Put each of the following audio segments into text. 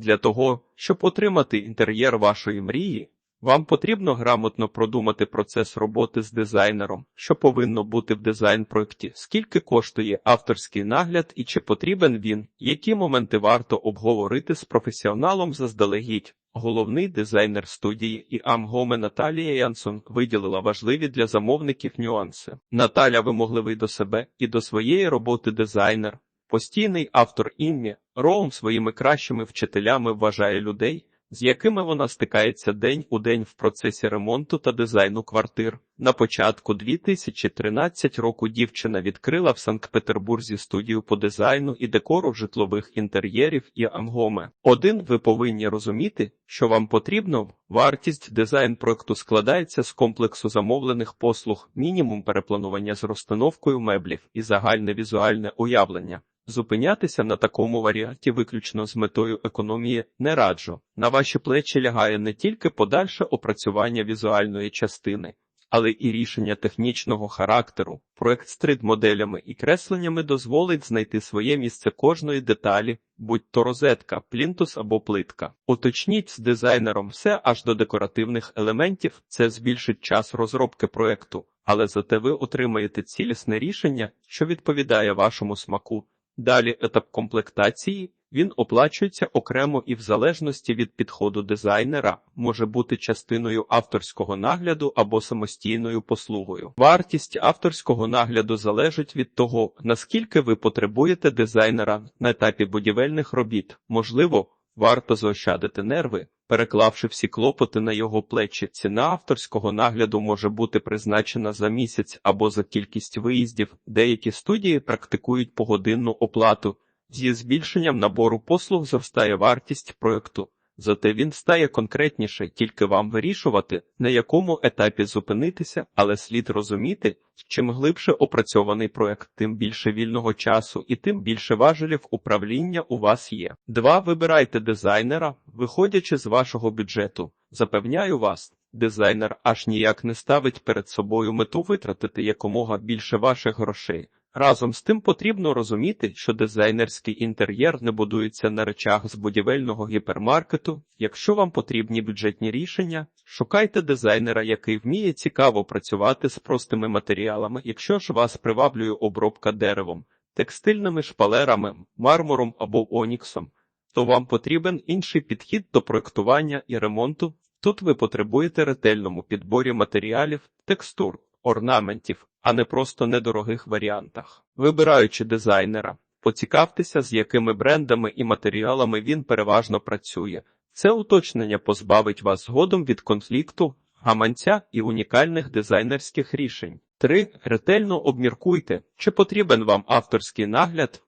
Для того, щоб отримати інтер'єр вашої мрії, вам потрібно грамотно продумати процес роботи з дизайнером, що повинно бути в дизайн-проєкті, скільки коштує авторський нагляд і чи потрібен він, які моменти варто обговорити з професіоналом заздалегідь. Головний дизайнер студії і Амгоме Наталія Янсон виділила важливі для замовників нюанси. Наталя вимогливий до себе і до своєї роботи дизайнер. Постійний автор Інмі Роум своїми кращими вчителями вважає людей, з якими вона стикається день у день в процесі ремонту та дизайну квартир. На початку 2013 року дівчина відкрила в Санкт-Петербурзі студію по дизайну і декору житлових інтер'єрів і амгоме. Один ви повинні розуміти, що вам потрібно. Вартість дизайн проекту складається з комплексу замовлених послуг, мінімум перепланування з розстановкою меблів і загальне візуальне уявлення. Зупинятися на такому варіанті виключно з метою економії не раджу. На ваші плечі лягає не тільки подальше опрацювання візуальної частини, але і рішення технічного характеру. Проект з 3D-моделями і кресленнями дозволить знайти своє місце кожної деталі, будь то розетка, плінтус або плитка. Уточніть з дизайнером все аж до декоративних елементів, це збільшить час розробки проекту, але зате ви отримаєте цілісне рішення, що відповідає вашому смаку. Далі етап комплектації. Він оплачується окремо і в залежності від підходу дизайнера може бути частиною авторського нагляду або самостійною послугою. Вартість авторського нагляду залежить від того, наскільки ви потребуєте дизайнера на етапі будівельних робіт. Можливо, варто заощадити нерви, переклавши всі клопоти на його плечі. Ціна авторського нагляду може бути призначена за місяць або за кількість виїздів. Деякі студії практикують погодинну оплату. Зі збільшенням набору послуг зростає вартість проекту, зате він стає конкретніше, тільки вам вирішувати, на якому етапі зупинитися, але слід розуміти, чим глибше опрацьований проект, тим більше вільного часу і тим більше важелів управління у вас є. Два вибирайте дизайнера, виходячи з вашого бюджету. Запевняю вас. Дизайнер аж ніяк не ставить перед собою мету витратити якомога більше ваших грошей. Разом з тим потрібно розуміти, що дизайнерський інтер'єр не будується на речах з будівельного гіпермаркету. Якщо вам потрібні бюджетні рішення, шукайте дизайнера, який вміє цікаво працювати з простими матеріалами. Якщо ж вас приваблює обробка деревом, текстильними шпалерами, мармуром або оніксом, то вам потрібен інший підхід до проектування і ремонту. Тут ви потребуєте ретельному підборі матеріалів, текстур, орнаментів, а не просто недорогих варіантах. Вибираючи дизайнера, поцікавтеся, з якими брендами і матеріалами він переважно працює. Це уточнення позбавить вас згодом від конфлікту, гаманця і унікальних дизайнерських рішень. 3. Ретельно обміркуйте, чи потрібен вам авторський нагляд,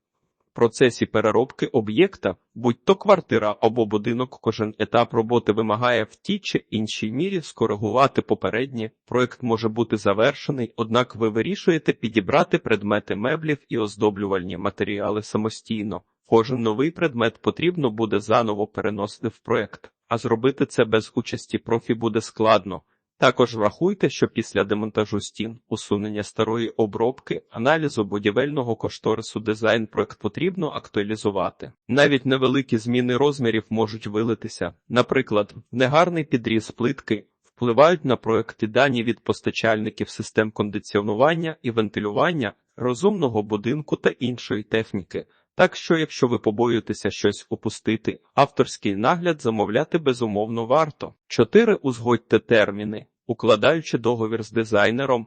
процесі переробки об'єкта, будь то квартира або будинок, кожен етап роботи вимагає в тій чи іншій мірі скоригувати попередні. Проект може бути завершений, однак ви вирішуєте підібрати предмети меблів і оздоблювальні матеріали самостійно. Кожен новий предмет потрібно буде заново переносити в проект, а зробити це без участі профі буде складно. Також врахуйте, що після демонтажу стін, усунення старої обробки, аналізу будівельного кошторису дизайн проект потрібно актуалізувати. Навіть невеликі зміни розмірів можуть вилитися. Наприклад, негарний підріз плитки впливають на проекти дані від постачальників систем кондиціонування і вентилювання, розумного будинку та іншої техніки. Так що, якщо ви побоюєтеся щось упустити, авторський нагляд замовляти безумовно варто. 4. Узгодьте терміни. Укладаючи договір з дизайнером,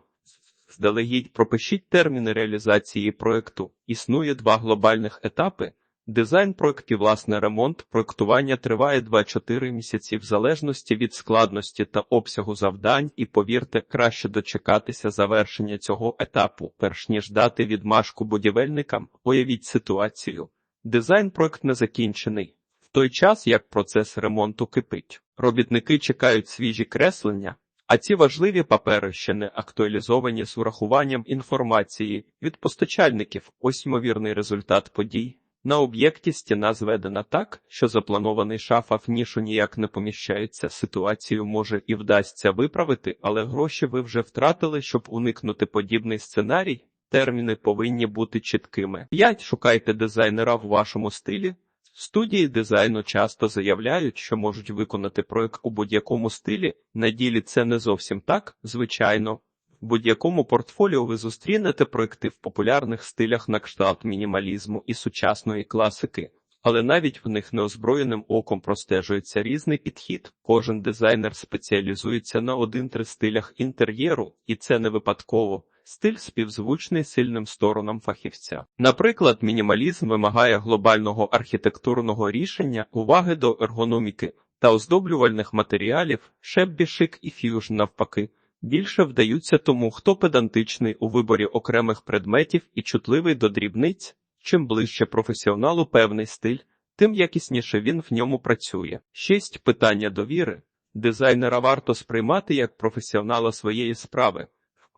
здалегідь пропишіть терміни реалізації проекту. Існує два глобальних етапи. Дизайн проектів, власне, ремонт, проектування триває 2-4 місяці в залежності від складності та обсягу завдань, і повірте, краще дочекатися завершення цього етапу, перш ніж дати відмашку будівельникам. Уявіть ситуацію. Дизайн проект не закінчений. В той час, як процес ремонту кипить, робітники чекають свіжі креслення. А ці важливі папери ще не актуалізовані з урахуванням інформації від постачальників. Ось ймовірний результат подій. На об'єкті стіна зведена так, що запланований шафа в нішу ніяк не поміщається. Ситуацію може і вдасться виправити, але гроші ви вже втратили, щоб уникнути подібний сценарій. Терміни повинні бути чіткими. 5. Шукайте дизайнера в вашому стилі. Студії дизайну часто заявляють, що можуть виконати проект у будь-якому стилі. На ділі це не зовсім так, звичайно. В будь-якому портфоліо ви зустрінете проекти в популярних стилях на кшталт мінімалізму і сучасної класики. Але навіть в них неозброєним оком простежується різний підхід. Кожен дизайнер спеціалізується на один-три стилях інтер'єру, і це не випадково. Стиль співзвучний сильним сторонам фахівця. Наприклад, мінімалізм вимагає глобального архітектурного рішення, уваги до ергономіки та оздоблювальних матеріалів, шеббі шик і ф'южн навпаки. Більше вдаються тому, хто педантичний у виборі окремих предметів і чутливий до дрібниць. Чим ближче професіоналу певний стиль, тим якісніше він в ньому працює. 6. Питання довіри. Дизайнера варто сприймати як професіонала своєї справи,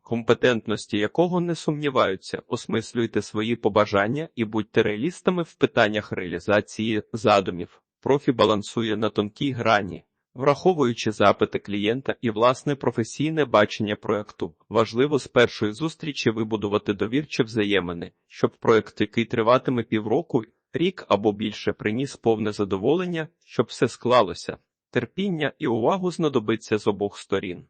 компетентності якого не сумніваються, осмислюйте свої побажання і будьте реалістами в питаннях реалізації задумів. Профі балансує на тонкій грані. Враховуючи запити клієнта і власне професійне бачення проекту, важливо з першої зустрічі вибудувати довірчі взаємини, щоб проект, який триватиме півроку, рік або більше, приніс повне задоволення, щоб все склалося. Терпіння і увагу знадобиться з обох сторін.